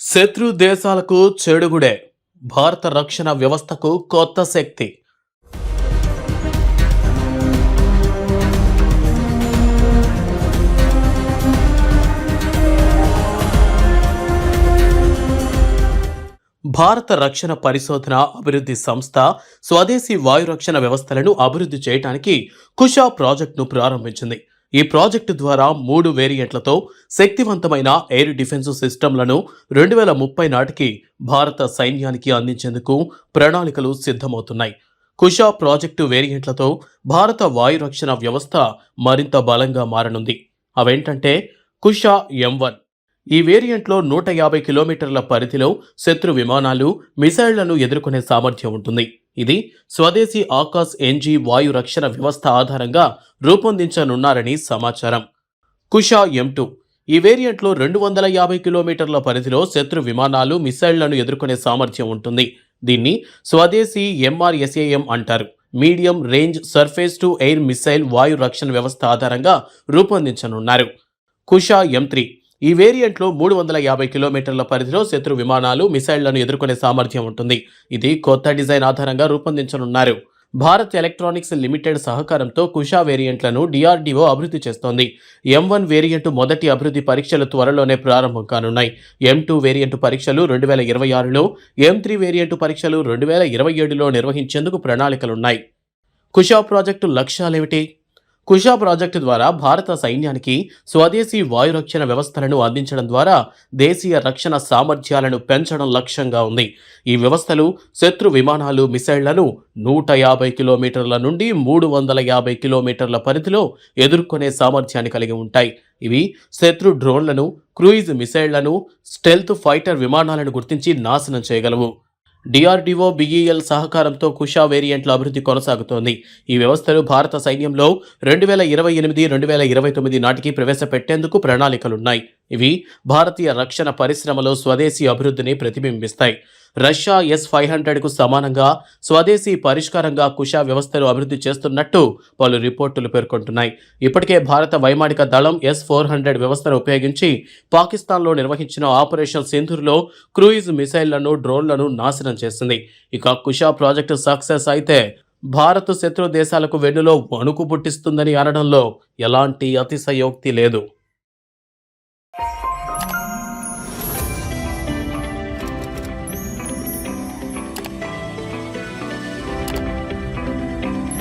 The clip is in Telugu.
శత్రు దేశాలకు చెడుగుడే భారత రక్షణ వ్యవస్థకు కొత్త శక్తి. భారత రక్షణ పరిశోధన అభివృద్ధి సంస్థ స్వదేశీ వాయు రక్షణ వ్యవస్థలను అభివృద్ధి చేయడానికి కుషా ప్రాజెక్టును ప్రారంభించింది. ఈ ప్రాజెక్టు ద్వారా మూడు వేరియంట్లతో శక్తివంతమైన ఎయిర్ డిఫెన్స్ సిస్టంలను రెండు వేల ముప్పై నాటికి భారత సైన్యానికి అందించేందుకు ప్రణాళికలు సిద్ధమవుతున్నాయి. కుషా ప్రాజెక్టు వేరియంట్లతో భారత వాయు రక్షణ వ్యవస్థ మరింత బలంగా మారనుంది. అవేంటంటే కుషా ఎం వన్ ఈ వేరియంట్లో నూట యాభై కిలోమీటర్ల పరిధిలో శత్రు విమానాలు మిసైళ్ళను ఎదుర్కొనే సామర్థ్యం ఉంటుంది. ఇది స్వదేశీ ఆకాశ్ ఎన్జీ వాయు రక్షణ వ్యవస్థ ఆధారంగా రూపొందించనున్నారని సమాచారం. Kushaq M two. ఈ వేరియంట్లో రెండు వందల యాభై కిలోమీటర్ల పరిధిలో శత్రు విమానాలు మిసైళ్ళను ఎదుర్కొనే సామర్థ్యం ఉంటుంది. దీన్ని స్వదేశీ ఎంఆర్ఎస్ఏఎం అంటారు. Medium range surface to air missile వాయు రక్షణ వ్యవస్థ ఆధారంగా రూపొందించనున్నారు. Kusha M three. ఈ వేరియంట్లో మూడు వందల యాభై కిలోమీటర్ల పరిధిలో శత్రు విమానాలు మిసైళ్ళను ఎదుర్కొనే సామర్థ్యం ఉంటుంది. ఇది కొత్త డిజైన్ ఆధారంగా రూపొందించనున్నారు. భారత్ ఎలక్ట్రానిక్స్ లిమిటెడ్ సహకారంతో కుషా వేరియంట్లను డిఆర్డీఓ అభివృద్ధి చేస్తోంది. ఎం వన్ వేరియంట్ మొదటి అభివృద్ధి పరీక్షలు త్వరలోనే ప్రారంభం కానున్నాయి. ఎం టూ వేరియంట్ పరీక్షలు రెండు వేల ఇరవై ఆరులో ఎం త్రీ వేరియంట్ పరీక్షలు రెండు వేల ఇరవై ఏడులో నిర్వహించేందుకు ప్రణాళికలున్నాయి. కుషా ప్రాజెక్టు లక్ష్యాలేమిటి? కుషా ప్రాజెక్టు ద్వారా భారత సైన్యానికి స్వదేశీ వాయు రక్షణ వ్యవస్థలను అందించడం ద్వారా దేశీయ రక్షణ సామర్థ్యాలను పెంచడం లక్ష్యంగా ఉంది. ఈ వ్యవస్థలు శత్రు విమానాలు మిసైళ్ళను నూట యాభై కిలోమీటర్ల నుండి మూడు వందల యాభై కిలోమీటర్ల పరిధిలో ఎదుర్కొనే సామర్థ్యాన్ని కలిగి ఉంటాయి. ఇవి శత్రు డ్రోన్లను క్రూయిజ్ మిసైళ్ళను స్టెల్త్ ఫైటర్ విమానాలను గుర్తించి నాశనం చేయగలవు. డిఆర్డీఓ బిఈఎల్ సహకారంతో కుషా వేరియంట్ల అభివృద్ధి కొనసాగుతోంది. ఈ వ్యవస్థలు భారత సైన్యంలో రెండు వేల ఇరవై ఎనిమిది రెండు వేల ఇరవై తొమ్మిది నాటికి ప్రవేశపెట్టేందుకు ప్రణాళికలున్నాయి. ఇవి భారతీయ రక్షణ పరిశ్రమలో స్వదేశీ అభివృద్ధిని ప్రతిబింబిస్తాయి. రష్యా ఎస్ ఫైవ్ హండ్రెడ్కు సమానంగా స్వదేశీ పరిష్కారంగా కుషా వ్యవస్థను అభివృద్ధి చేస్తున్నట్టు పలు రిపోర్టులు పేర్కొంటున్నాయి. ఇప్పటికే భారత వైమానిక దళం ఎస్ ఫోర్ హండ్రెడ్ వ్యవస్థను ఉపయోగించి పాకిస్తాన్లో నిర్వహించిన ఆపరేషన్ సింధూర్లో క్రూయిజ్ మిసైళ్ళను డ్రోన్లను నాశనం చేసింది. ఇక కుషా ప్రాజెక్టు సక్సెస్ అయితే భారత్ శత్రు దేశాలకు వెన్నులో వణుకు పుట్టిస్తుందని అనడంలో ఎలాంటి అతిశయోక్తి లేదు.